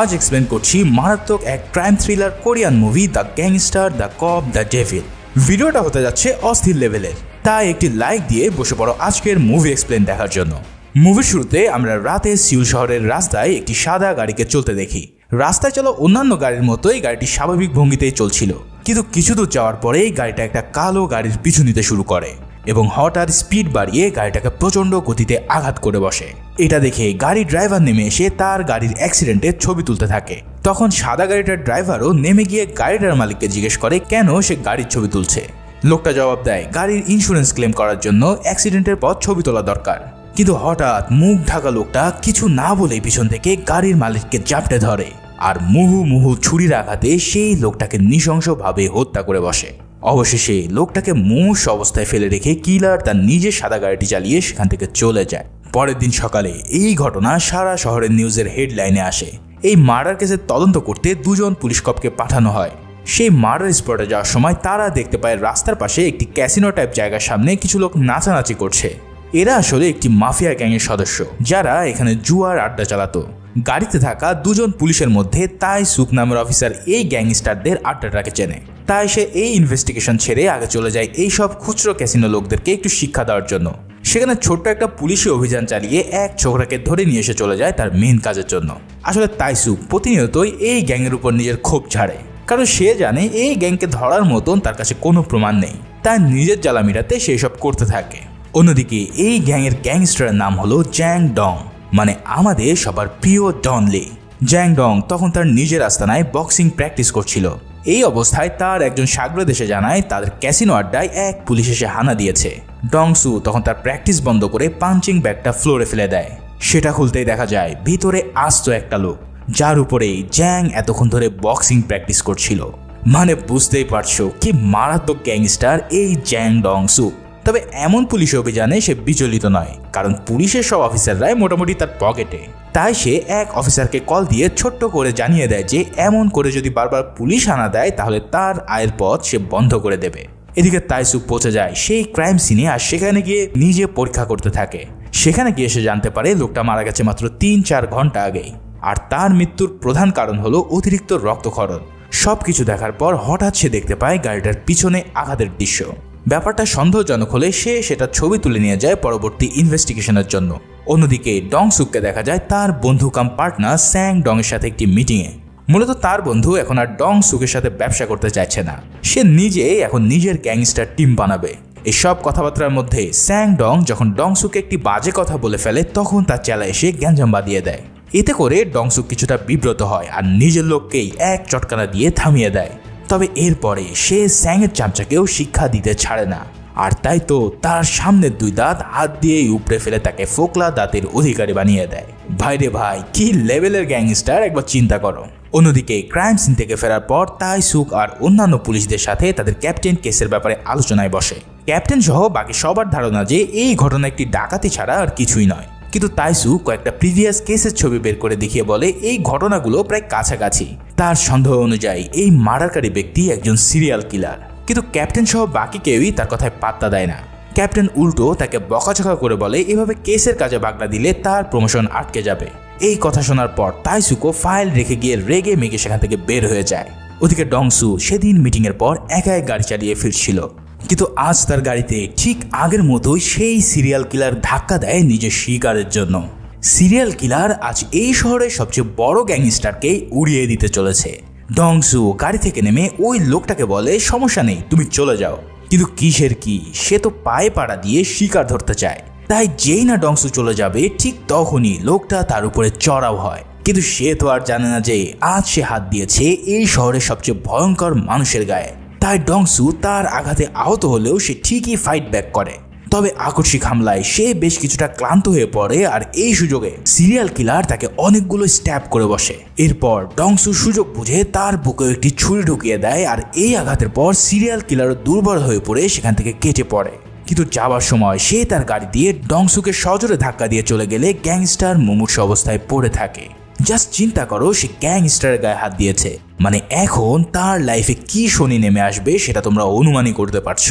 আজ এক্সপ্লেন করছি মারাত্মক এক crime thriller Korean movie the gangster the cop the devil ভিডিওটা হতে যাচ্ছে অস্থির লেভেলের তাই একটি লাইক দিয়ে বসে পড়ো আজকের মুভি এক্সপ্লেন দেখার জন্য। মুভির শুরুতে আমরা রাতে সিউল শহরের রাস্তায় একটি সাদা গাড়িকে চলতে দেখি। রাস্তায় চলা অন্যান্য গাড়ির মতোই গাড়িটি স্বাভাবিক ভঙ্গিতেই চলছিল। কিন্তু কিছু দূর যাওয়ার পরেই গাড়িটা একটা কালো গাড়ির পিছু নিতে শুরু করে। এবং হঠাৎ স্পিড বাড়িয়ে গাড়িটাকে প্রচণ্ড গতিতে আঘাত করে বসে। এটা দেখে গাড়ির ড্রাইভার নেমে এসে তার গাড়ির অ্যাক্সিডেন্টের ছবি তুলতে থাকে। তখন সাদা গাড়িটার ড্রাইভারও নেমে গিয়ে গাড়িটার মালিককে জিজ্ঞেস করে, কেন সে গাড়ির ছবি তুলছে? লোকটা জবাব দেয়, গাড়ির ইন্স্যুরেন্স ক্লেম করার জন্য অ্যাক্সিডেন্টের পর ছবি তোলা দরকার। কিন্তু হঠাৎ মুখ ঢাকা লোকটা কিছু না বলেই পিছন থেকে গাড়ির মালিককে জাপটে ধরে। আর মুহু মুহু ছুরির আঘাতে সেই লোকটাকে নৃশংসভাবে হত্যা করে বসে। অবশেষে লোকটাকে মুষ অবস্থায় ফেলে রেখে কিলার তার নিজের সাদা গাড়িটি চালিয়ে সেখান থেকে চলে যায়। পরের দিন সকালে এই ঘটনা সারা শহরের নিউজের হেডলাইনে আসে। এই মার্ডার কেসের তদন্ত করতে দুজন পুলিশ কপকে পাঠানো হয়। সেই মার্ডার স্পটে যাওয়ার সময় তারা দেখতে পায় রাস্তার পাশে একটি ক্যাসিনো টাইপ জায়গার সামনে কিছু লোক নাচানাচি করছে। এরা আসলে একটি মাফিয়া গ্যাংয়ের সদস্য, যারা এখানে জুয়ার আড্ডা চালাতো। গাড়িতে থাকা দুজন পুলিশের মধ্যে তাই সুক নামের অফিসার এই গ্যাংস্টারদের আড্ডাটাকে চেনে। তাই সে এই ইনভেস্টিগেশন ছেড়ে আগে চলে যায় এই সব খুচরো ক্যাসিনো লোকদেরকে একটু শিক্ষা দেওয়ার জন্য। সেখানে ছোট্ট একটা পুলিশি অভিযান চালিয়ে এক ছোকরাকে ধরে নিয়ে এসে চলে যায় তার মেন কাজের জন্য। আসলে তাইসু প্রতিনিয়তই এই গ্যাংয়ের উপর নিজের ক্ষোভ ছাড়ে কারণ সে জানে এই গ্যাংকে ধরার মতন তার কাছে কোনো প্রমাণ নেই। তার নিজের জ্বালা মেটাতে সেই সব করতে থাকে। অন্যদিকে এই গ্যাংয়ের গ্যাংস্টারের নাম হলো জ্যাং ডং। মানে আমাদের সবার প্রিয় ডন লে। জ্যাং ডং তখন তার নিজের আস্তানায় বক্সিং প্র্যাকটিস করছিল। এই অবস্থায় তার একজন সাগরে দেশে জানায় তাদের ক্যাসিনো আড্ডায় এক পুলিশ এসে হানা দিয়েছে। ডংসু তখন তার প্র্যাকটিস বন্ধ করে পাঞ্চিং ব্যাগটা ফ্লোরে ফেলে দেয়। সেটা খুলতেই দেখা যায় ভিতরে আস্ত একটা লোক, যার উপরেই জ্যাং এতক্ষণ ধরে বক্সিং প্র্যাকটিস করছিল। মানে বুঝতেই পারছ কি মারাত্মক গ্যাংস্টার এই জ্যাং ডংসু তবে এমন পুলিশ অভিযানে সে বিচলিত নয়, কারণ পুলিশের সব অফিসাররাই মোটামুটি তার পকেটে। তাই সে এক অফিসারকে কল দিয়ে ছোট্ট করে জানিয়ে দেয় যে, এমন করে যদি বারবার পুলিশ আনা দেয়, তাহলে তার আয়ের পথ সে বন্ধ করে দেবে এদিকে তাইসু পৌঁছে যায়। সেই ক্রাইম সিনে আর সেখানে গিয়ে নিজে পরীক্ষা করতে থাকে। সেখানে গিয়ে সে জানতে পারে লোকটা মারা গেছে মাত্র তিন চার ঘণ্টা আগেই। আর তার মৃত্যুর প্রধান কারণ হলো অতিরিক্ত রক্তক্ষরণ। সবকিছু দেখার পর হঠাৎ সে দেখতে পায় গাড়িটার পিছনে আঘাতের দৃশ্য। ব্যাপারটা সন্দেহজনক হলে সে সেটা ছবি তুলে নিয়ে যায় পরবর্তী ইনভেস্টিগেশনের জন্য। অন্যদিকে ডং সুককে দেখা যায় তার বন্ধু কাম পার্টনার স্যাং ডং এর সাথে একটি মিটিংয়ে। মূলত তার বন্ধু এখন আর ডং সুকের সাথে ব্যবসা করতে চাইছে না। সে নিজে এখন নিজের গ্যাংস্টার টিম বানাবে। এই সব কথাবার্তার মধ্যে স্যাং ডং যখন ডংসুকে একটি বাজে কথা বলে ফেলে, তখন তার চেলা এসে গ্যাঞ্জাম বাঁধিয়ে দেয়। এতে করে ডংসুক কিছুটা বিব্রত হয় আর নিজের লোককেই এক চটকানা দিয়ে থামিয়ে দেয়। তবে এরপরে সে স্যাংয়ের চামচাকেও শিক্ষা দিতে ছাড়ে না। আর তাই তো তার সামনের দুই দাঁত হাত দিয়েই উপড়ে ফেলে তাকে ফোকলা দাঁতের অধিকারী বানিয়ে দেয়। ভাইরে ভাই, কি লেভেলের গ্যাংস্টার, একবার চিন্তা করো। অন্যদিকে ক্রাইম সিন থেকে ফেরার পর তাই সুক আর অন্যান্য পুলিশদের সাথে তাদের ক্যাপ্টেন কেসের ব্যাপারে আলোচনায় বসে। ক্যাপ্টেন সহ বাকি সবার ধারণা যে এই ঘটনা একটি ডাকাতি ছাড়া আর কিছুই নয়। কিন্তু তাইসু কয়েকটা প্রিভিয়াস কেসের ছবি বের করে দেখিয়ে বলে, এই ঘটনাগুলো প্রায় কাছাকাছি। তার সন্দেহ অনুযায়ী, এই মার্ডারকারী ব্যক্তি একজন সিরিয়াল কিলার কিন্তু ক্যাপ্টেন সহ বাকি কেউই তার কথায় পাত্তা দেয় না। ক্যাপ্টেন উল্টো তাকে বকাচকা করে বলে, এভাবে কেসের কাজে বাগড়া দিলে তার প্রমোশন আটকে যাবে। এই কথা শোনার পর তাইসুকো ফাইল রেখে গিয়ে রেগে মেগে সেখান থেকে বের হয়ে যায়। ওদিকে ডংসু সেদিন মিটিংয়ের পর একাই গাড়ি চালিয়ে ফিরছিল। কিন্তু আজ তার গাড়িতে ঠিক আগের মতোই সেই সিরিয়াল কিলার ধাক্কা দেয় নিজের শিকারের জন্য। সিরিয়াল কিলার আজ এই শহরের সবচেয়ে বড় গ্যাংস্টারকে উড়িয়ে দিতে চলেছে। ডংসু গাড়ি থেকে নেমে ওই লোকটাকে বলে, সমস্যা নেই, তুমি চলে যাও। কিন্তু কিসের কি? সে তো পায়ে পাড়া দিয়ে শিকার ধরতে চায়। তাই যেই না ডংসু চলে যাবে, ঠিক তখনই লোকটা তার উপরে চড়াও হয়। কিন্তু সে তো আর জানে না যে আজ সে হাত দিয়েছে এই শহরের সবচেয়ে ভয়ঙ্কর মানুষের গায়ে। তাই ডংসু তার আঘাতে আহত হলেও সে ঠিকই ফাইট ব্যাক করে। তবে আকস্মিক হামলায় সে বেশ কিছুটা ক্লান্ত হয়ে পড়ে আর এই সুযোগে সিরিয়াল কিলার তাকে অনেকগুলো স্ট্যাপ করে বসে। এরপর ডংসু সুযোগ বুঝে তার বুকে একটি ছুরি ঢুকিয়ে দেয় আর এই আঘাতের পর সিরিয়াল কিলারও দুর্বল হয়ে পড়ে সেখান থেকে কেটে পড়ে। কিন্তু যাওয়ার সময় সে তার গাড়ি দিয়ে ডংসুকে সজোরে ধাক্কা দিয়ে চলে গেলে গ্যাংস্টার মুমূর্ষ অবস্থায় পড়ে থাকে। জাস্ট চিন্তা করো, সে গ্যাংস্টারের গায়ে হাত দিয়েছে। মানে এখন তার লাইফে কি শনি নেমে আসবে সেটা তোমরা অনুমানই করতে পারছ।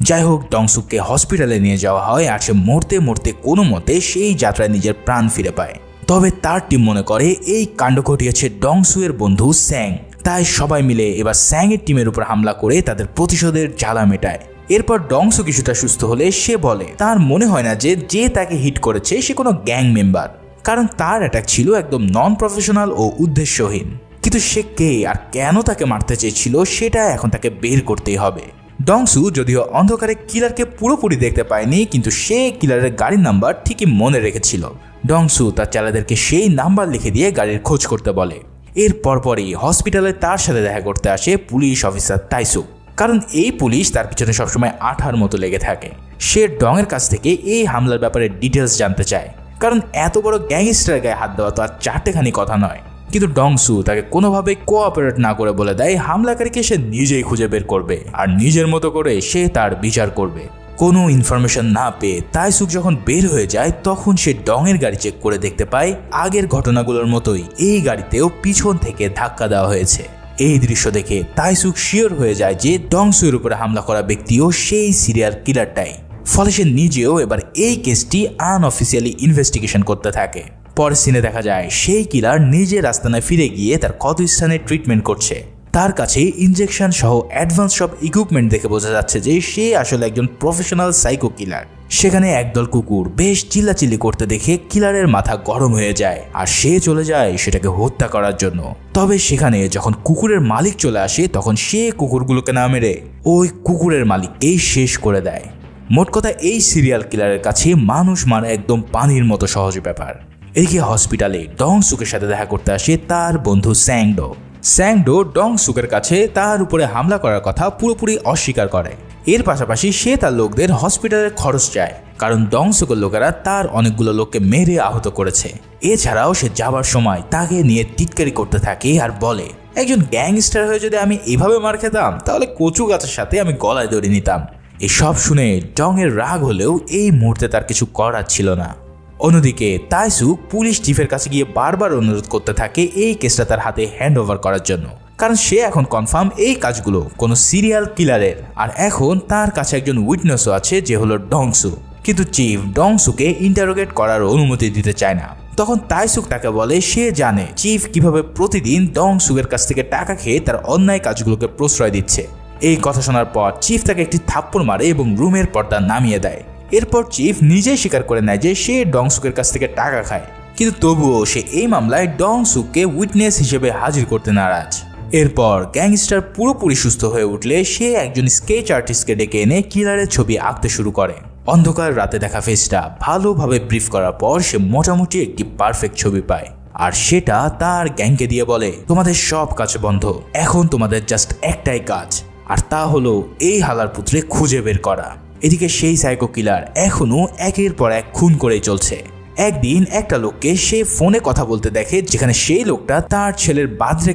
যাই হোক ডংসুককে হসপিটালে নিয়ে যাওয়া হয় আর সে মরতে মরতে কোনো মতে সেই যাত্রায় নিজের প্রাণ ফিরে পায়। তবে তার টিম মনে করে, এই কাণ্ড ঘটিয়েছে ডংসুয়ের বন্ধু স্যাং তাই সবাই মিলে এবার স্যাংয়ের টিমের উপর হামলা করে তাদের প্রতিশোধের জ্বালা মেটায়। এরপর ডংসু কিছুটা সুস্থ হলে সে বলে, তার মনে হয় না যে যে তাকে হিট করেছে, সে কোনো গ্যাং মেম্বার কারণ তার অ্যাটাক ছিল একদম নন প্রফেশনাল ও উদ্দেশ্যহীন। কিন্তু সে কে আর কেন তাকে মারতে চেয়েছিল সেটা এখন তাকে বের করতেই হবে। ডংসু যদিও অন্ধকারে কিলারকে পুরোপুরি দেখতে পায়নি, কিন্তু সে কিলারের গাড়ির নাম্বার ঠিকই মনে রেখেছিল। ডংসু তার চালাদেরকে সেই নাম্বার লিখে দিয়ে গাড়ির খোঁজ করতে বলে। এর পরপরই হসপিটালে তার সাথে দেখা করতে আসে পুলিশ অফিসার তাইসুক কারণ এই পুলিশ তার পিছনে সবসময় আঠার মতো লেগে থাকে। সে ডংয়ের কাছ থেকে এই হামলার ব্যাপারে ডিটেলস জানতে চায়। কারণ এত বড় গ্যাংস্টার গায়ে হাত দেওয়া তো আর চারটেখানি কথা নয়। কিন্তু ডংসু তাকে কোনোভাবে কোঅপারেট না করে বলে দেয়, হামলাকারীকে সে নিজেই খুঁজে বের করবে আর নিজের মতো করে সে তার বিচার করবে। কোনো ইনফরমেশন না পেয়ে তাইসুক যখন বের হয়ে যায়, তখন সে ডংয়ের গাড়ি চেক করে দেখতে পায়, আগের ঘটনাগুলোর মতোই এই গাড়িতেও পিছন থেকে ধাক্কা দেওয়া হয়েছে। এই দৃশ্য দেখে তাইসুক শিওর হয়ে যায় যে ডংসুয়ের উপরে হামলা করা ব্যক্তিও সেই সিরিয়াল কিলারটাই ফলে সে নিজেও এবার এই কেসটি আনঅফিসিয়ালি ইনভেস্টিগেশন করতে থাকে। পরের সিনে দেখা যায়, সেই কিলার নিজের আস্তানায় ফিরে গিয়ে তার ক্ষত স্থানে ট্রিটমেন্ট করছে। তার কাছে ইনজেকশন সহ অ্যাডভান্স সব ইকুইপমেন্ট দেখে বোঝা যাচ্ছে যে সে আসলে একজন প্রফেশনাল সাইকো কিলার সেখানে একদল কুকুর বেশ চিল্লাচিল্লি করতে দেখে কিলারের মাথা গরম হয়ে যায় আর সে চলে যায় সেটাকে হত্যা করার জন্য। তবে সেখানে যখন কুকুরের মালিক চলে আসে, তখন সে কুকুরগুলোকে না মেরে ওই কুকুরের মালিককেই শেষ করে দেয়। মোট কথা এই সিরিয়াল কিলারের কাছে মানুষ মারা একদম পানির মতো সহজ ব্যাপার। এদিকে হসপিটালে ডং সুকের সাথে দেখা করতে আসে তার বন্ধু স্যাংডো। স্যাংডো ডং সুকের কাছে তার উপরে হামলা করার কথা পুরোপুরি অস্বীকার করে। এর পাশাপাশি সে তার লোকদের হসপিটালের খরচ চায়, কারণ ডং সুকের লোকেরা তার অনেকগুলো লোককে মেরে আহত করেছে। এছাড়াও সে যাবার সময় তাকে নিয়ে টিটকারি করতে থাকে আর বলে, একজন গ্যাংস্টার হয়ে যদি আমি এভাবে মার খেতাম, তাহলে কচু গাছের সাথে আমি গলায় দড়ি নিতাম। এসব শুনে ডং এর রাগ হলেও এই মুহূর্তে তার কিছু করার ছিল না। অন্যদিকে তাইসুক পুলিশ চিফের কাছে গিয়ে বারবার অনুরোধ করতে থাকে এই কেসটা তার হাতে হ্যান্ড ওভার করার জন্য। কারণ সে এখন কনফার্ম এই কাজগুলো, কোনো সিরিয়াল কিলারের আর এখন তার কাছে একজন উইটনেসও আছে যে হলো ডংসু। কিন্তু চিফ ডংসুকে ইন্টারোগেট করার অনুমতি দিতে চায় না। তখন তাইসুক তাকে বলে, সে জানে চিফ কীভাবে প্রতিদিন ডংসুকের কাছ থেকে টাকা খেয়ে তার অন্যায় কাজগুলোকে প্রশ্রয় দিচ্ছে। এই কথা শোনার পর চিফ তাকে একটি থাপ্পড় মারে এবং রুমের পর্দা নামিয়ে দেয়। এরপর চিফ নিজেই স্বীকার করে নেয় যে সে ডংসুকের কাছ থেকে টাকা খায়। কিন্তু তবুও সে এই মামলায় ডংসুককে উইটনেস হিসেবে হাজির করতে নারাজ। এরপর গ্যাংস্টার পুরোপুরি সুস্থ হয়ে উঠলে সে একজন স্কেচ আর্টিস্টকে ডেকে এনে কিলারের ছবি আঁকতে শুরু করে। অন্ধকার রাতে দেখা ফেসটা ভালোভাবে ব্রিফ করার পর সে মোটামুটি একটি পারফেক্ট ছবি পায়। আর সেটা তার গ্যাংকে দিয়ে বলে, তোমাদের সব কাজ বন্ধ। এখন তোমাদের জাস্ট একটাই কাজ আর তা হলো এই হালার পুত্রে খুঁজে বের করা। এদিকে সেই সাইকো কিলার এখনও একের পর এক খুন করেই চলছে। একদিন একটা লোককে সে ফোনে কথা বলতে দেখে, যেখানে সেই লোকটা তার ছেলের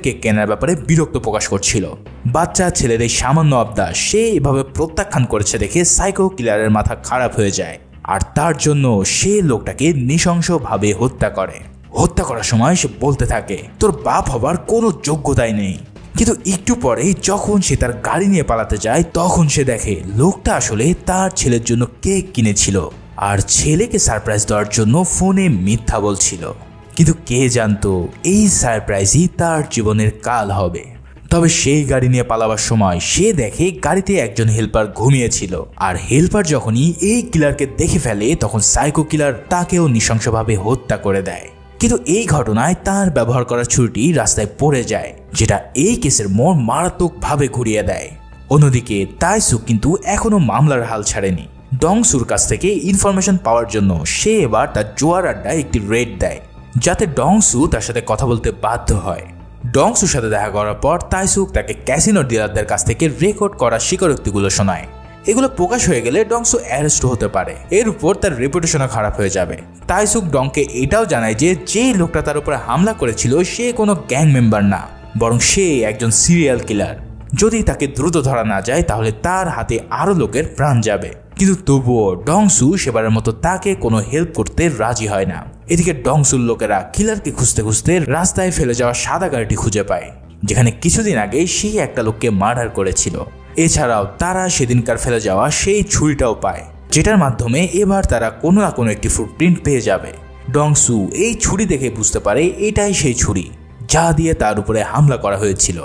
কেক কেনার ব্যাপারে বিরক্ত প্রকাশ করছিল। বাচ্চা ছেলের এই সামান্য আবদার সে এভাবে প্রত্যাখ্যান করেছে দেখে সাইকো কিলারের মাথা খারাপ হয়ে যায়। আর তার জন্য সে লোকটাকে নৃশংসভাবে হত্যা করে। হত্যা করার সময় সে বলতে থাকে, তোর বাপ হবার কোনো যোগ্যতাই নেই। কিন্তু একটু পরেই যখন সে তার গাড়ি নিয়ে পালাতে যায়, তখন সে দেখে লোকটা আসলে তার ছেলের জন্য কেক কিনেছিল আর ছেলেকে সারপ্রাইজ দেওয়ার জন্য ফোনে মিথ্যা বলছিল। কিন্তু কে জানতো এই সারপ্রাইজই তার জীবনের কাল হবে। তবে সেই গাড়ি নিয়ে পালাবার সময় সে দেখে গাড়িতে একজন হেল্পার ঘুমিয়েছিল আর হেল্পার যখনই এই কিলারকে দেখে ফেলে, তখন সাইকো কিলার তাকেও নৃশংসভাবে হত্যা করে দেয়। কিন্তু এই ঘটনায় তার ব্যবহার করা ছুরিটি রাস্তায় পড়ে যায়, যেটা এই কেসের মোড় মারাত্মকভাবে ঘুরিয়ে দেয়। অন্যদিকে তাইসু কিন্তু এখনও মামলার হাল ছাড়েনি। ডংসুর কাছ থেকে ইনফরমেশন পাওয়ার জন্য সে এবার তার জোয়ার আড্ডায় একটি রেড দেয়, যাতে ডংসু তার সাথে কথা বলতে বাধ্য হয়। ডংসুর সাথে দেখা করার পর তাইসুক তাকে ক্যাসিনো ডিলারদের কাছ থেকে রেকর্ড করা স্বীকারোক্তিগুলো শোনায়। এগুলো প্রকাশ হয়ে গেলে ডংসু অ্যারেস্ট হতে পারে। এর উপর তার রেপুটেশনও খারাপ হয়ে যাবে। তাইসুক ডংকে এটাও জানায় যে যে লোকটা তার উপরে হামলা করেছিল, সে কোনো গ্যাং মেম্বার না, বরং সে একজন সিরিয়াল কিলার যদি তাকে দ্রুত ধরা না যায়, তাহলে তার হাতে আরও লোকের প্রাণ যাবে। কিন্তু তবুও ডংসু সেবারের মতো তাকে কোনো হেল্প করতে রাজি হয় না। এদিকে ডংসুর লোকেরা কিলারকে খুঁজতে খুঁজতে রাস্তায় ফেলে যাওয়া সাদা গাড়িটি খুঁজে পায়, যেখানে কিছুদিন আগে সেই একটা লোককে মার্ডার করেছিল। এছাড়াও তারা সেদিনকার ফেলে যাওয়া সেই ছুরিটাও পায়, যেটার মাধ্যমে এবার তারা কোনো না কোনো একটি ফুটপ্রিন্ট পেয়ে যাবে। ডংসু এই ছুরি দেখে বুঝতে পারে এটাই সেই ছুরি, যা দিয়ে তার উপরে হামলা করা হয়েছিল।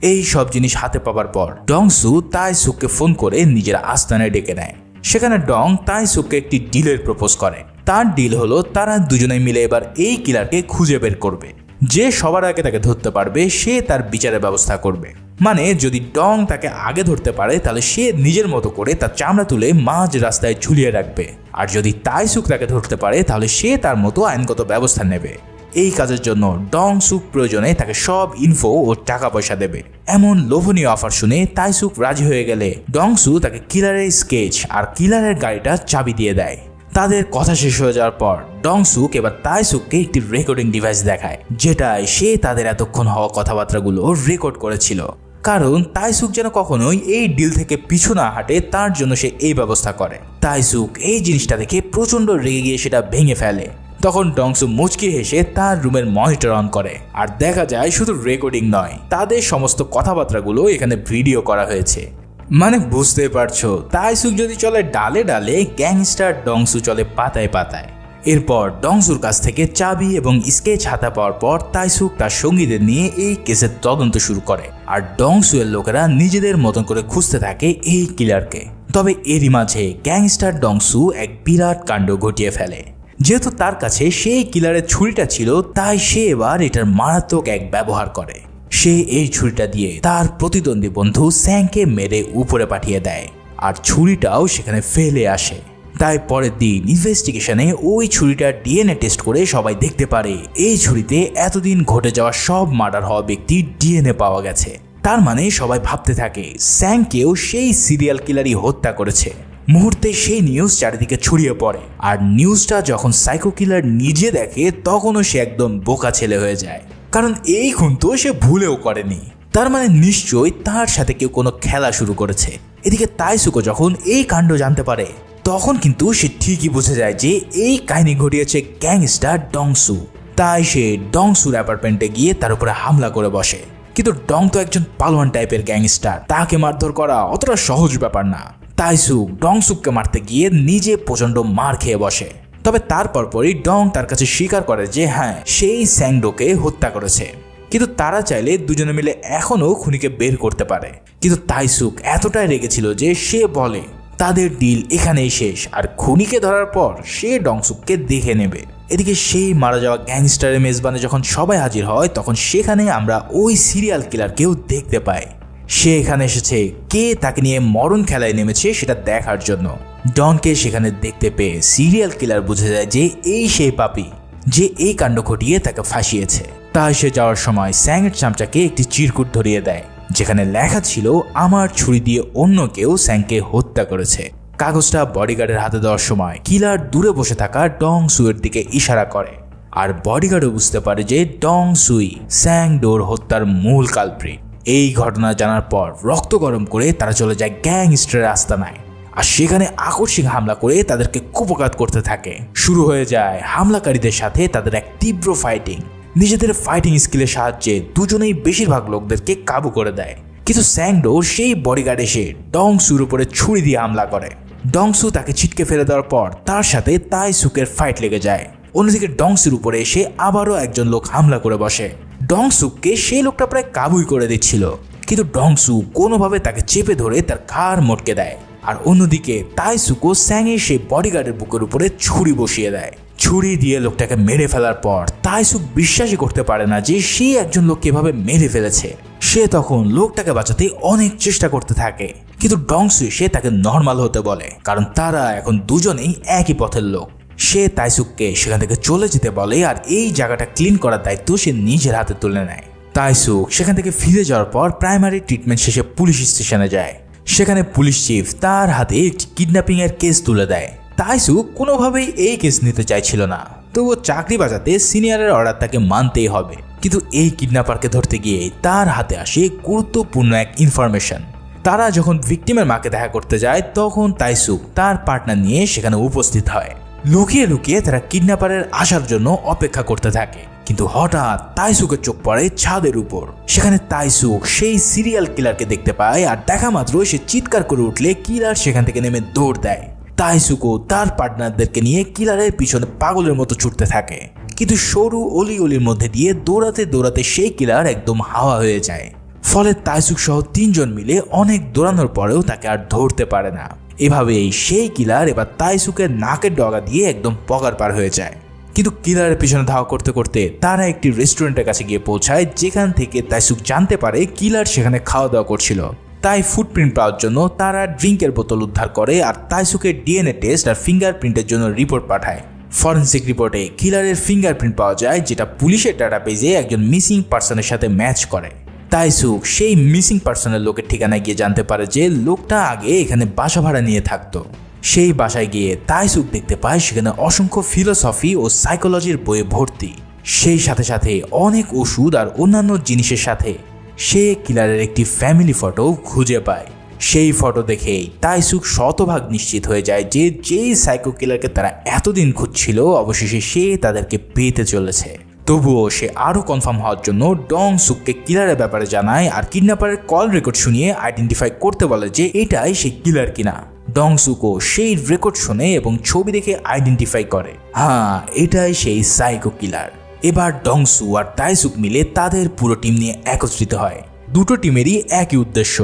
এই সব জিনিস হাতে পাবার পর ডংসু তাই সুককে ফোন করে নিজের আস্তানায় ডেকে নেয়। সেখানে ডং তাই সুককে একটি ডিলের প্রপোজ করে। তার ডিল হলো তারা দুজনে মিলে এবার এই কিলারকে খুঁজে বের করবে। যে সবার আগে তাকে ধরতে পারবে, সে তার বিচারের ব্যবস্থা করবে। মানে যদি ডং তাকে আগে ধরতে পারে, তাহলে সে নিজের মতো করে তার চামড়া তুলে মাঝ রাস্তায় ঝুলিয়ে রাখবে। আর যদি তাইসুক তাকে ধরতে পারে, তাহলে সে তার মতো আইনগত ব্যবস্থা নেবে। এই কাজের জন্য ডং সুক প্রয়োজনে তাকে সব ইনফো ও টাকা পয়সা দেবে। এমন লোভনীয় অফার শুনে তাই তাইসুক রাজি হয়ে গেলে ডংসু তাকে কিলারের স্কেচ আর কিলারের গাড়িটা চাবি দিয়ে দেয়। তাদের কথা শেষ হয়ে যাওয়ার পর ডংসুক এবার তাইসুককে একটি রেকর্ডিং ডিভাইস দেখায়, যেটায় সে তাদের এতক্ষণ হওয়া কথাবার্তাগুলো রেকর্ড করেছিল। কারণ তাইসুক যেন কখনোই এই ডিল থেকে পিছু না হাঁটে, তার জন্য সে এই ব্যবস্থা করে। তাইসুক এই জিনিসটা দেখে প্রচণ্ড রেগে গিয়ে সেটা ভেঙে ফেলে। তখন ডংসু মুচকি হেসে তার রুমের মনিটর অন করে। আর দেখা যায় শুধু রেকর্ডিং নয়, তাদের সমস্ত কথাবার্তাগুলো এখানে ভিডিও করা হয়েছে। মানে বুঝতে পারছ, তাইসুক যদি চলে ডালে ডালে, গ্যাংস্টার ডংসু চলে পাতায় পাতায়। এরপর ডংসুর কাছ থেকে চাবি এবং স্কেচ হাতা পাওয়ার পর তাইসুক তার সঙ্গীদের নিয়ে এই কেসের তদন্ত শুরু করে। আর ডংসুয়ের লোকেরা নিজেদের মতন করে খুঁজতে থাকে এই কিলারকে। তবে এরই মাঝে গ্যাংস্টার ডংসু এক বিরাট কাণ্ড ঘটিয়ে ফেলে। যেহেতু তার কাছে সেই কিলারের ছুরিটা ছিল, তাই সে এবার এটার মারাত্মক এক ব্যবহার করে। সে এই ছুরিটা দিয়ে তার প্রতিদ্বন্দ্বী বন্ধু স্যাংকে মেরে উপরে পাঠিয়ে দেয়। আর ছুরিটাও সেখানে ফেলে আসে। তাই পরের দিন ইনভেস্টিগেশনে ওই ছুরিটার ডিএনএ টেস্ট করে সবাই দেখতে পারে। এই ছুরিতে এতদিন ঘটে যাওয়া সব মার্ডার হওয়া ব্যক্তির ডিএনএ পাওয়া গেছে। তার মানে সবাই ভাবতে থাকে, স্যাংকেও সেই সিরিয়াল কিলারই হত্যা করেছে। মুহূর্তে সেই নিউজ চারিদিকে ছড়িয়ে পড়ে আর নিউজটা যখন সাইকো কিলার নিজে দেখে, তখনও সে একদম বোকা ছেলে হয়ে যায়। কারণ এই খুন তো সে ভুলেও করেনি। তার মানে নিশ্চয়ই তার সাথে কেউ কোনো খেলা শুরু করেছে। এদিকে তাইসুকো যখন এই কাণ্ড জানতে পারে তখন কিন্তু সে ঠিকই বুঝে যায় যে এই কাহিনী ঘটিয়েছে গ্যাংস্টার ডংসু। তাই সে ডংসুর অ্যাপার্টমেন্টে গিয়ে তার উপরে হামলা করে বসে। কিন্তু ডং তো একজন পালোয়ান টাইপের গ্যাংস্টার। তাকে মারধর করা অতটা সহজ ব্যাপার না। তাই তাইসুক ডংসুককে মারতে গিয়ে নিজে প্রচণ্ড মার খেয়ে বসে। তবে তারপর পরই ডং তার কাছে স্বীকার করে যে হ্যাঁ সেই স্যাংডোকে হত্যা করেছে। কিন্তু তারা চাইলে দুজনে মিলে এখনও খুনিকে বের করতে পারে। কিন্তু তাইসুক এতটাই রেগেছিল যে সে বলে তাদের ডিল এখানেই শেষ। আর খুনিকে ধরার পর সে ডংসুককে দেখে নেবে। এদিকে সেই মারা যাওয়া গ্যাংস্টারের মেজবানে যখন সবাই হাজির হয়, তখন সেখানে আমরা ওই সিরিয়াল কিলারকেও দেখতে পাই। সে এখানে এসেছে। কে তাকে নিয়ে মরণ খেলায় নেমেছে সেটা দেখার জন্য। ডনকে সেখানে দেখতে পেয়ে সিরিয়াল কিলার বুঝে যায় যে এই সেই পাপি, যে এই কাণ্ড ঘটিয়ে তাকে ফাঁসিয়েছে। তাই সে যাওয়ার সময় স্যাংয়ের চামচাকে একটি চিরকুট ধরিয়ে দেয়। যেখানে লেখা ছিল, আমার ছুরি দিয়ে অন্য কেউ স্যাংকে হত্যা করেছে। কাগজটা বডিগার্ডের হাতে দেওয়ার সময় কিলার দূরে বসে থাকা ডং সুয়ের দিকে ইশারা করে। আর বডিগার্ডও বুঝতে পারে যে ডং সুই স্যাং ডোর হত্যার মূল কালপ্রিট এই ঘটনা জানার পর রক্ত গরম করে তারা চলে যায় গ্যাংস্টারের আস্তানায়। আর সেখানে আকস্মিক হামলা করে তাদেরকে কুপকাত করতে থাকে। শুরু হয়ে যায় হামলাকারীদের সাথে তাদের এক তীব্র ফাইটিং নিজেদের ফাইটিং স্কিলের সাহায্যে দুজনেই বেশিরভাগ লোকদেরকে কাবু করে দেয়। কিন্তু স্যাংডো সেই বডিগার্ড এসে ডংসুর উপরে ছুরি দিয়ে হামলা করে। ডংসু তাকে ছিটকে ফেলে দেওয়ার পর তার সাথে তাই সুকের ফাইট লেগে যায়। অন্যদিকে ডংসুর উপরে এসে আবারও একজন লোক হামলা করে বসে। ডংসুককে সেই লোকটা প্রায় কাবুই করে দিচ্ছিল। কিন্তু ডংসু কোনোভাবে তাকে চেপে ধরে তার ঘাড় মটকে দেয়। আর অন্যদিকে তাই তাইসুকো স্যাংয়ের সেই বডিগার্ডের বুকের উপরে ছুরি বসিয়ে দেয়। ছুরি দিয়ে লোকটাকে মেরে ফেলার পর তাইসুক বিশ্বাসই করতে পারে না যে সে একজন লোককে এভাবে মেরে ফেলেছে। সে তখন লোকটাকে বাঁচাতে অনেক চেষ্টা করতে থাকে। কিন্তু ডংসু সে তাকে নর্মাল হতে বলে, কারণ তারা এখন দুজনেই একই পথের লোক। সে তাইসুককে সেখান থেকে চলে যেতে বলে আর এই জায়গাটা ক্লিন করার দায়িত্ব সে নিজের হাতে তুলে নেয়। তাইসুক সেখান থেকে ফিরে যাওয়ার পর প্রাইমারি ট্রিটমেন্ট শেষে পুলিশ স্টেশনে যায়। সেখানে পুলিশ চিফ তার হাতে একটি কিডন্যাপিং এর কেস তুলে দেয়। তাইসুক কোনোভাবেই এই কেস নিতে চাইছিল না। তবুও চাকরি বাজাতে সিনিয়রের অর্ডার তাকে মানতেই হবে। কিন্তু এই কিডন্যাপারকে ধরতে গিয়ে তার হাতে আসে গুরুত্বপূর্ণ এক ইনফরমেশন তারা যখন ভিকটিমের মাকে দেখা করতে যায়, তখন তাইসুক তার পার্টনার নিয়ে সেখানে উপস্থিত হয়। লুকিয়ে লুকিয়ে তারা কিডন্যাপারের আসার জন্য অপেক্ষা করতে থাকে। কিন্তু হঠাৎ তাইসুকের চোখ পড়ে ছাদের উপর। সেখানে তাইসুক সেই সিরিয়াল কিলারকে দেখতে পায় আর দেখা মাত্র সে চিৎকার করে উঠলে কিলার সেখান থেকে নেমে দৌড় দেয়। তাইসুকো তার পার্টনারদেরকে নিয়ে কিলারের পিছনে পাগলের মতো ছুটতে থাকে। কিন্তু সরু অলি অলির মধ্যে দিয়ে দৌড়াতে দৌড়াতে সেই কিলার একদম হাওয়া হয়ে যায়। ফলে তাইসুক সহ তিনজন মিলে অনেক দৌড়ানোর পরেও তাকে আর ধরতে পারে না। এভাবেই সেই কিলার এবার তাইসুকের নাকের ডগা দিয়ে একদম পগার পার হয়ে যায়। কিন্তু কিলারের পিছনে ধাওয়া করতে করতে তারা একটি রেস্টুরেন্টের কাছে গিয়ে পৌঁছায়, যেখান থেকে তাইসুক জানতে পারে কিলার সেখানে খাওয়া দাওয়া করছিল। তাই ফুটপ্রিন্ট পাওয়ার জন্য তারা ড্রিঙ্কের বোতল উদ্ধার করে আর তাইসুকের ডিএনএ টেস্ট আর ফিঙ্গারপ্রিন্টের জন্য রিপোর্ট পাঠায়। ফরেন্সিক রিপোর্টে কিলারের ফিঙ্গারপ্রিন্ট পাওয়া যায়, যেটা পুলিশের ডাটাবেজে একজন মিসিং পার্সনের সাথে ম্যাচ করে। তাইসুক সেই মিসিং পার্সনের লোকের ঠিকানায় গিয়ে জানতে পারে যে লোকটা আগে এখানে বাসা ভাড়া নিয়ে থাকতো। সেই বাসায় গিয়ে তাইসুক দেখতে পায় সেখানে অসংখ্য ফিলোসফি ও সাইকোলজির বইয়ে ভর্তি। সেই সাথে সাথে অনেক ওষুধ আর অন্যান্য জিনিসের সাথে সে কিলারের একটি ফ্যামিলি ফটো খুঁজে পায়। সেই ফটো দেখেই তাইসুক শতভাগ নিশ্চিত হয়ে যায় যে যেই সাইকো কিলারকে তারা এতদিন খুঁজছিল, অবশেষে সে তাদেরকে পেতে চলেছে। তবুও সে আরও কনফার্ম হওয়ার জন্য ডং সুককে কিলারের ব্যাপারে জানায় আর কিডন্যাপারের কল রেকর্ড শুনিয়ে আইডেন্টিফাই করতে বলে যে এটাই সেই কিলার কিনা। ডং সুকো সেই রেকর্ড শুনে এবং ছবি দেখে আইডেন্টিফাই করে। হ্যাঁ এটাই সেই সাইকো কিলার এবার ডংসু আর তাইসুক মিলে তাদের পুরো টিম নিয়ে একত্রিত হয়। দুটো টিমেরই একই উদ্দেশ্য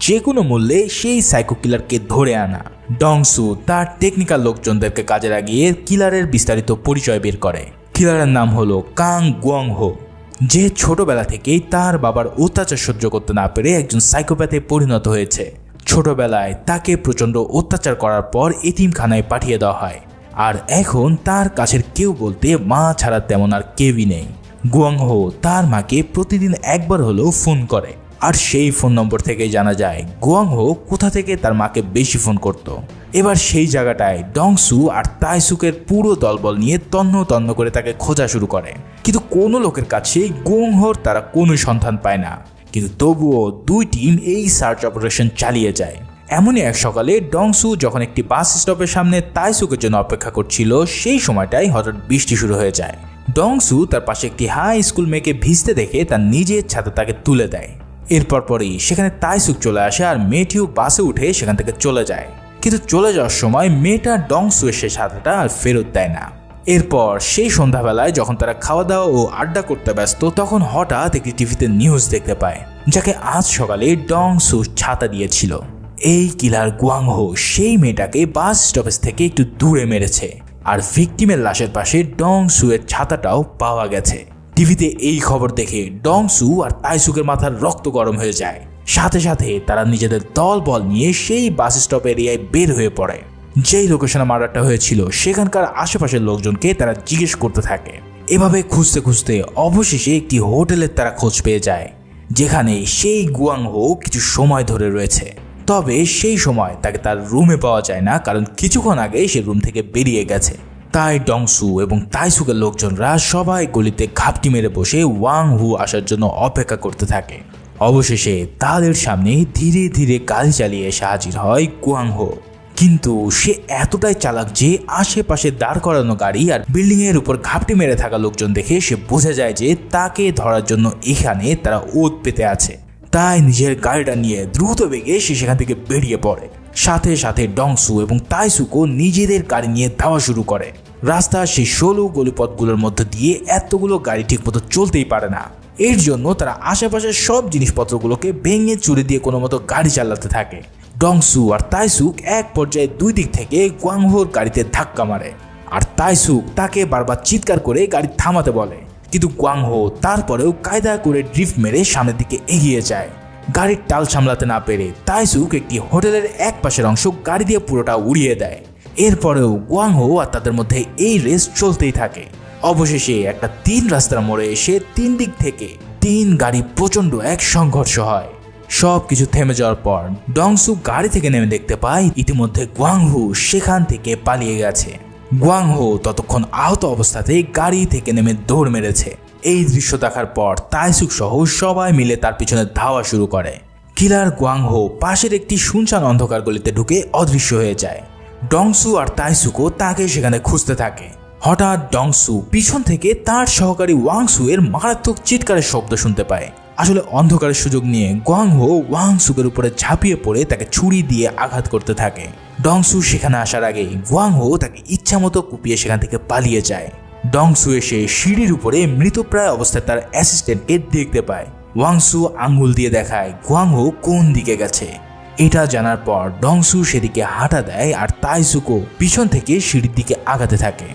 যে কোনো মূল্যে সেই সাইকো কিলারকে ধরে আনা। ডংসু তার টেকনিক্যাল লোকজনদেরকে কাজে লাগিয়ে কিলারের বিস্তারিত পরিচয় বের করে। কিলারের নাম হলো কাং গুয়াং হো যে ছোটবেলা থেকেই তার বাবার অত্যাচার সহ্য করতে না পেরে একজন সাইকোপ্যাথে পরিণত হয়েছে। ছোটবেলায় তাকে প্রচণ্ড অত্যাচার করার পর এতিমখানায় পাঠিয়ে দেওয়া হয়। আর এখন তার কাছের কেউ বলতে মা ছাড়া তেমন আর কেউই নেই। গুয়াংহো তার মাকে প্রতিদিন একবার হলেও ফোন করে। আর সেই ফোন নম্বর থেকে জানা যায়, গুয়াংহো কোথা থেকে তার মাকে বেশি ফোন করত। এবার সেই জায়গাটায় ডংসু আর তাইসুকের পুরো দলবল নিয়ে তন্ন তন্ন করে তাকে খোঁজা শুরু করে। কিন্তু কোনো লোকের কাছে গুয়াংহোর তারা কোনো সন্ধান পায় না। কিন্তু তবুও দুই টিম এই সার্চ অপারেশন চালিয়ে যায়। এমনই এক সকালে ডংসু যখন একটি বাস স্টপের সামনে তাইসুকের জন্য অপেক্ষা করছিল, সেই সময়টাই হঠাৎ বৃষ্টি শুরু হয়ে যায়। ডংসু তার পাশে একটি হাই স্কুল মেয়েকে ভিজতে দেখে তার নিজের ছাতে তাকে তুলে দেয়। এরপর পরই সেখানে তাইসুক চলে আসে আর মেয়েটিও বাসে উঠে সেখান থেকে চলে যায়। কিন্তু চলে যাওয়ার সময় মেয়েটা ডংসু এসে ছাতাটা আর ফেরত দেয় না। এরপর সেই সন্ধ্যাবেলায় যখন তারা খাওয়া দাওয়া ও আড্ডা করতে ব্যস্ত, তখন হঠাৎ একটি টিভিতে নিউজ দেখতে পায়, যাকে আজ সকালে ডং সু ছাতা দিয়েছিল। এই কিলার গুয়াংহো সেই মেয়েটাকে বাস স্টপেজ থেকে একটু দূরে মেরেছে। আর ভিকটিমের লাশের পাশে ডং সুয়ের ছাতাটাও পাওয়া গেছে। টিভিতে এই খবর দেখে ডং সু আর তাইসুকের মাথার রক্ত গরম হয়ে যায়। সাথে সাথে তারা নিজেদের দল বল নিয়ে সেই বাস স্টপ এরিয়ায় বের হয়ে পড়ে। যেই লোকেশনে মার্ডারটা হয়েছিল, সেখানকার আশেপাশের লোকজনকে তারা জিজ্ঞেস করতে থাকে। এভাবে খুঁজতে খুঁজতে অবশেষে একটি হোটেলের তারা খোঁজ পেয়ে যায়, যেখানে সেই গুয়াংহো কিছু সময় ধরে রয়েছে। তবে সেই সময় তাকে তার রুমে পাওয়া যায় না, কারণ কিছুক্ষণ আগে সে রুম থেকে বেরিয়ে গেছে। তাই ডংসু এবং তাইসুকের লোকজনরা সবাই গলিতে ঘাপটি মেরে বসে ওয়াং হু আসার জন্য অপেক্ষা করতে থাকে। অবশেষে তাদের সামনে ধীরে ধীরে গাড়ি চালিয়ে এসে হাজির হয় গুয়াংহো কিন্তু সে এতটাই চালাক যে আশেপাশে দাঁড় করানো গাড়ি আর বিল্ডিং এর উপর ঘাপটি মেরে থাকা লোকজন দেখে সে বোঝা যায় যে তাকে ধরার জন্য এখানে তারা ওত পেতে আছে। তাই নিজের গাড়িটা নিয়ে দ্রুত বেগে সে সেখান থেকে বেরিয়ে পড়ে। সাথে সাথে ডংসু এবং তাইসুকো নিজেদের গাড়ি নিয়ে ধাওয়া শুরু করে। রাস্তার সেই ষোলো গলিপথগুলোর মধ্যে দিয়ে এতগুলো গাড়ি ঠিকমতো চলতেই পারে না। এর জন্য তারা আশেপাশের সব জিনিসপত্রগুলোকে ভেঙে চুরি দিয়ে কোনো মতো গাড়ি চালাতে থাকে। ডংসু আর তাইসুক এক পর্যায়ে দুই দিক থেকে গুয়াংহোর গাড়িতে ধাক্কা মারে। আর তাইসুক তাকে বারবার চিৎকার করে গাড়ি থামাতে বলে। কিন্তু গুয়াংহো তারপরেও কায়দা করে ড্রিফট মেরে সামনের দিকে এগিয়ে যায়। গাড়ির টাল সামলাতে না পেরে তাইসুক একটি হোটেলের এক পাশের অংশ গাড়ি দিয়ে পুরোটা উড়িয়ে দেয়। এরপরেও গুয়াংহো আর তাদের মধ্যে এই রেস চলতেই থাকে। অবশেষে একটা তিন রাস্তার মোড়ে এসে তিন দিক থেকে তিন গাড়ি প্রচণ্ড এক সংঘর্ষ হয়। সব কিছু থেমে যাওয়ার পর ডংসু গাড়ি থেকে নেমে দেখতে পায় ইতিমধ্যে গুয়াংহু সেখান থেকে পালিয়ে গেছে। গুয়াংহো ততক্ষণ আহত অবস্থাতেই গাড়ি থেকে নেমে দৌড় মেরেছে। এই দৃশ্য দেখার পর তাইসুক সহ সবাই মিলে তার পিছনে ধাওয়া শুরু করে। কিলার গুয়াংহো পাশের একটি শুনশান অন্ধকার গলিতে ঢুকে অদৃশ্য হয়ে যায়। ডংসু আর তাইসুকও তাকে সেখানে খুঁজতে থাকে। হঠাৎ ডংসু পিছন থেকে তার সহকারী ওয়াংসু এর মারাত্মক চিৎকারের শব্দ শুনতে পায়। আসলে অন্ধকারের সুযোগ নিয়ে গোয়াংহো ওয়াংসুকের উপরে ঝাঁপিয়ে পড়ে তাকে ছুরি দিয়ে আঘাত করতে থাকে। ডংসু সেখানে আসার আগে গুয়াংহো তাকে ইচ্ছা মতো কুপিয়ে সেখান থেকে পালিয়ে যায়। ডংসু এসে সিঁড়ির উপরে মৃতপ্রায় অবস্থায় তার অ্যাসিস্ট্যান্টকে দেখতে পায়। ওয়াংসু আঙ্গুল দিয়ে দেখায় গুয়াংহো কোন দিকে গেছে। এটা জানার পর ডংসু সেদিকে হাঁটা দেয় আর তাইসুকো পিছন থেকে সিঁড়ির দিকে আগাতে থাকে।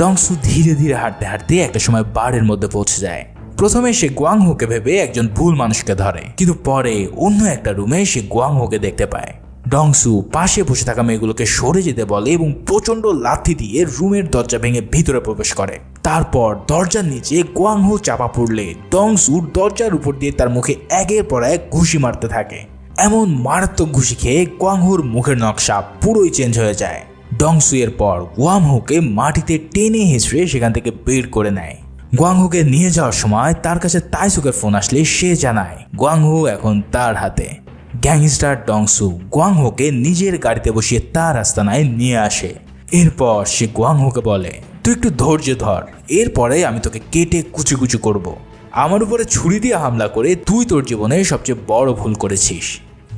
ডংসু ধীরে ধীরে হাঁটতে হাঁটতে একটা সময় বারের মধ্যে পৌঁছে যায়। প্রথমে সে গুয়াংহোকে ভেবে একজন ভুল মানুষকে ধরে, কিন্তু পরে অন্য একটা রুমে সে গুয়াংহোকে দেখতে পায়। ডংসু পাশে বসে থাকা মেয়েগুলোকে সরে যেতে বলে এবং প্রচণ্ড লাথি দিয়ে রুমের দরজা ভেঙে ভিতরে প্রবেশ করে। তারপর দরজার নিচে গুয়াংহো চাপা পড়লে ডংসু দরজার উপর দিয়ে তার মুখে একের পর এক ঘুষি মারতে থাকে। এমন মারাত্মক ঘুষি খেয়ে গুয়াংহোর মুখের নকশা পুরোই চেঞ্জ হয়ে যায়। ডংসু এর পর গুয়াংহোকে মাটিতে টেনে হেঁচড়ে সেখান থেকে বের করে নেয়। গুয়াংহুকে নিয়ে যাওয়ার সময় তার কাছে তাইসুকের ফোন আসলে সে জানায়, গুয়াংহু এখন তার হাতে। গ্যাংস্টার ডংসু গুয়াংহোকে নিজের গাড়িতে বসিয়ে তার আস্তানায় নিয়ে আসে। এরপর সে গুয়াংহোকে বলে, তুই একটু ধৈর্য ধর, এরপরে আমি তোকে কেটে কুচি কুচি করব। আমার উপরে ছুরি দিয়ে হামলা করে তুই তোর জীবনে সবচেয়ে বড় ভুল করেছিস।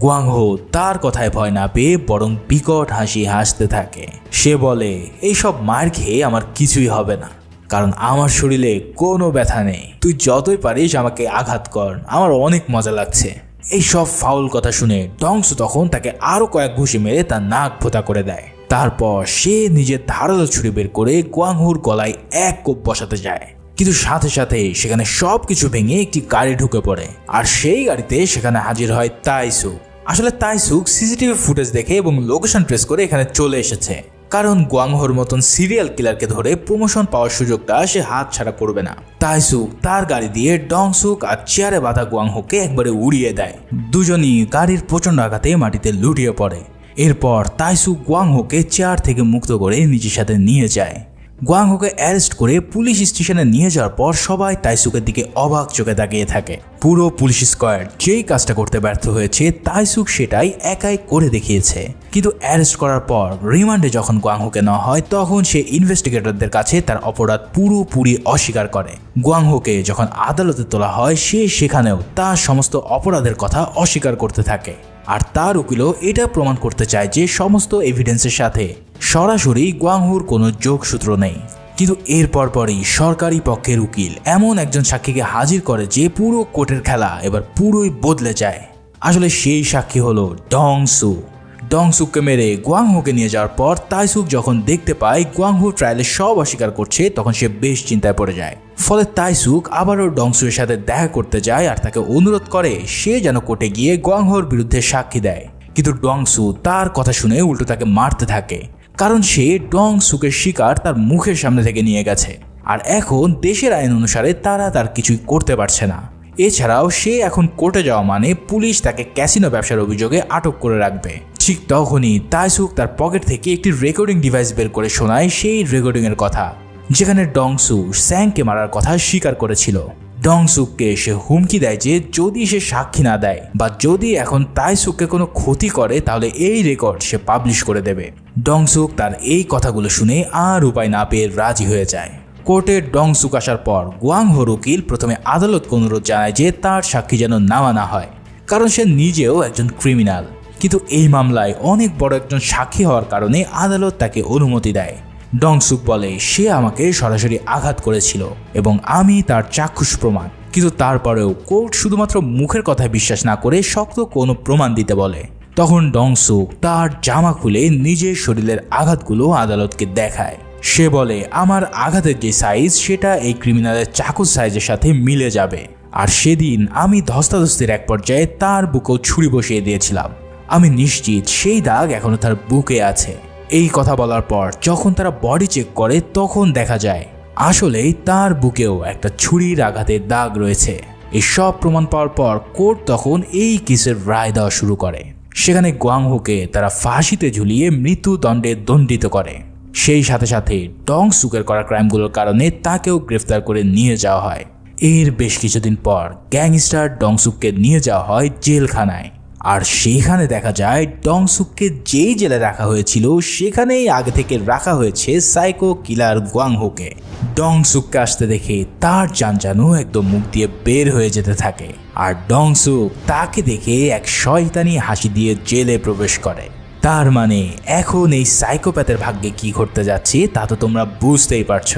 গুয়াংহো তার কথায় ভয় না পেয়ে বরং বিকট হাসি হাসতে থাকে। সে বলে, এইসব মার খেয়ে আমার কিছুই হবে না, কারণ আমার শরীরে কোনো ব্যথা নেই। তুই যতই পারিস আমাকে আঘাত কর, আমার অনেক মজা লাগছে। এই সব ফাউল কথা শুনে ডংসু তখন তাকে আরও কয়েক ঘুষি মেরে তার নাক ফোতা করে দেয়। তারপর সে নিজের ধারালো ছুরি বের করে গুয়াংহুর গলায় এক কোপ বসাতে যায়। কিন্তু সাথে সাথে সেখানে সব কিছু ভেঙে একটি গাড়ি ঢুকে পড়ে। আর সেই গাড়িতে সেখানে হাজির হয় তাইসুক। আসলে তাইসুক সিসিটিভি ফুটেজ দেখে এবং লোকেশন ট্রেস করে এখানে চলে এসেছে। কারণ গুয়াংহোর মতন সিরিয়াল কিলারকে ধরে প্রমোশন পাওয়ার সুযোগটা সে হাত ছাড়া করবে না। তাইসুক তার গাড়ি দিয়ে ডংসুক আর চেয়ারে বাঁধা গোয়াংহোকে একবারে উড়িয়ে দেয়। দুজনই গাড়ির প্রচণ্ড আঘাতে মাটিতে লুটিয়ে পড়ে। এরপর তাইসুক গোয়াংহোকে চেয়ার থেকে মুক্ত করে নিজের সাথে নিয়ে যায়। গুয়াংহোকে অ্যারেস্ট করে পুলিশ স্টেশনে নিয়ে যাওয়ার পর সবাই তাইসুকের দিকে অবাক চোখে তাকিয়ে থাকে। পুরো পুলিশ স্কোয়াড যেই কাজটা করতে ব্যর্থ হয়েছে, তাইসুক সেটাই একাই করে দেখিয়েছে। কিন্তু অ্যারেস্ট করার পর, রিমান্ডে যখন গুয়াংহোকে নেওয়া হয়, তখন সে ইনভেস্টিগেটরদের কাছে তার অপরাধ পুরোপুরি অস্বীকার করে। গুয়াংহোকে যখন আদালতে তোলা হয়, সে সেখানেও তার সমস্ত অপরাধের কথা অস্বীকার করতে থাকে। আর তার উকিলও এটা প্রমাণ করতে চায় যে সমস্ত এভিডেন্সের সাথে সরাসরি গুয়াংহুর কোনো যোগসূত্র নেই। কিন্তু এর পরপরই সরকারি পক্ষের উকিল এমন একজন সাক্ষীকে হাজির করে যে পুরো কোর্টের খেলা এবার পুরোই বদলে যায়। আসলে সেই সাক্ষী হলো ডং সু। ডংসুককে মেরে গুয়াংহুকে নিয়ে যাওয়ার পর তাইসুক যখন দেখতে পায় গুয়াংহু ট্রায়ালে সব অস্বীকার করছে, তখন সে বেশ চিন্তায় পড়ে যায়। ফলে তাইসুক আবারও ডংসুর সাথে দেখা করতে যায় আর তাকে অনুরোধ করে সে যেন কোর্টে গিয়ে গুয়াংহোর বিরুদ্ধে সাক্ষী দেয়। কিন্তু ডংসু তার কথা শুনে উল্টো তাকে মারতে থাকে। কারণ সে ডং সুকের শিকার তার মুখের সামনে থেকে নিয়ে গেছে। আর এখন দেশের আইন অনুসারে তারা তার কিছুই করতে পারছে না। এছাড়াও সে এখন কোর্টে যাওয়া মানে পুলিশ তাকে ক্যাসিনো ব্যবসার অভিযোগে আটক করে রাখবে। ঠিক তখনই তাইসুক তার পকেট থেকে একটি রেকর্ডিং ডিভাইস বের করে শোনায় সেই রেকর্ডিংয়ের কথা, যেখানে ডংসু স্যাংকে মারার কথা স্বীকার করেছিল। ডংসুককে সে হুমকি দেয় যে যদি সে সাক্ষী না দেয় বা যদি এখন তাইসুককে কোনো ক্ষতি করে, তাহলে এই রেকর্ড সে পাবলিশ করে দেবে। ডংসুক তার এই কথাগুলো শুনে আর উপায় না পেয়ে রাজি হয়ে যায়। কোর্টে ডংসুক আসার পর গুয়াংহোর উকিল প্রথমে আদালতকে অনুরোধ জানায় যে তার সাক্ষী যেন নেওয়া না হয়, কারণ সে নিজেও একজন ক্রিমিনাল কিন্তু এই মামলায় অনেক বড় একজন সাক্ষী হওয়ার কারণে আদালত তাকে অনুমতি দেয়। ডংসুক বলে, সে আমাকে সরাসরি আঘাত করেছিল এবং আমি তার চাক্ষুষ প্রমাণ। কিন্তু তারপরেও কোর্ট শুধুমাত্র মুখের কথায় বিশ্বাস না করে শক্ত কোনো প্রমাণ দিতে বলে। তখন ডংসুক তার জামা খুলে নিজের শরীরের আঘাতগুলো আদালতকে দেখায়। সে বলে, আমার আঘাতের যে সাইজ সেটা এই ক্রিমিনালের চাকুর সাইজের সাথে মিলে যাবে। আর সেদিন আমি ধস্তাধস্তির এক পর্যায়ে তার বুকেও ছুরি বসিয়ে দিয়েছিলাম। আমি নিশ্চিত সেই দাগ এখনও তার বুকে আছে। এই কথা বলার পর যখন তারা বডি চেক করে, তখন দেখা যায়, আসলেই তার বুকেও একটা ছুরির আঘাতের দাগ রয়েছে। এই সব প্রমাণ পাওয়ার পর কোর্ট তখন এই কেসের রায় দেওয়া শুরু করে। সেখানে গুয়াংহুকে তারা ফাঁসিতে ঝুলিয়ে মৃত্যুদণ্ডে দণ্ডিত করে। সেই সাথে সাথে ডং সুকের করা ক্রাইমগুলোর কারণে তাকেও গ্রেফতার করে নিয়ে যাওয়া হয়। এর বেশ কিছুদিন পর গ্যাংস্টার ডংসুককে নিয়ে যাওয়া হয় জেলখানায়। আর সেখানে দেখা যায় ডংসুককে যেই জেলে রাখা হয়েছিল, সেখানেই আগে থেকে রাখা হয়েছে সাইকো কিলার গুয়াংহোকে। ডংসুককে আসতে দেখে তার যান একদম মুখ দিয়ে বের হয়ে যেতে থাকে। আর ডংসুক তাকে দেখে এক শয়তানি হাসি দিয়ে জেলে প্রবেশ করে। তার মানে এখন এই সাইকোপ্যাথের ভাগ্যে কি ঘটতে যাচ্ছে তা তো তোমরা বুঝতেই পারছ।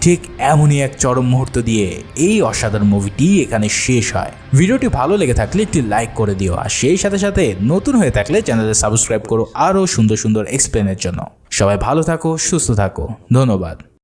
ঠিক এমনই এক চরম মুহূর্ত দিয়ে এই অসাধারণ মুভিটি এখানে শেষ হয়। ভিডিওটি ভালো লেগে থাকলে একটি লাইক করে দিও, আর সেই সাথে সাথে নতুন হয়ে থাকলে চ্যানেলে সাবস্ক্রাইব করো আরও সুন্দর সুন্দর এক্সপ্লেনের জন্য। সবাই ভালো থাকো, সুস্থ থাকো। ধন্যবাদ।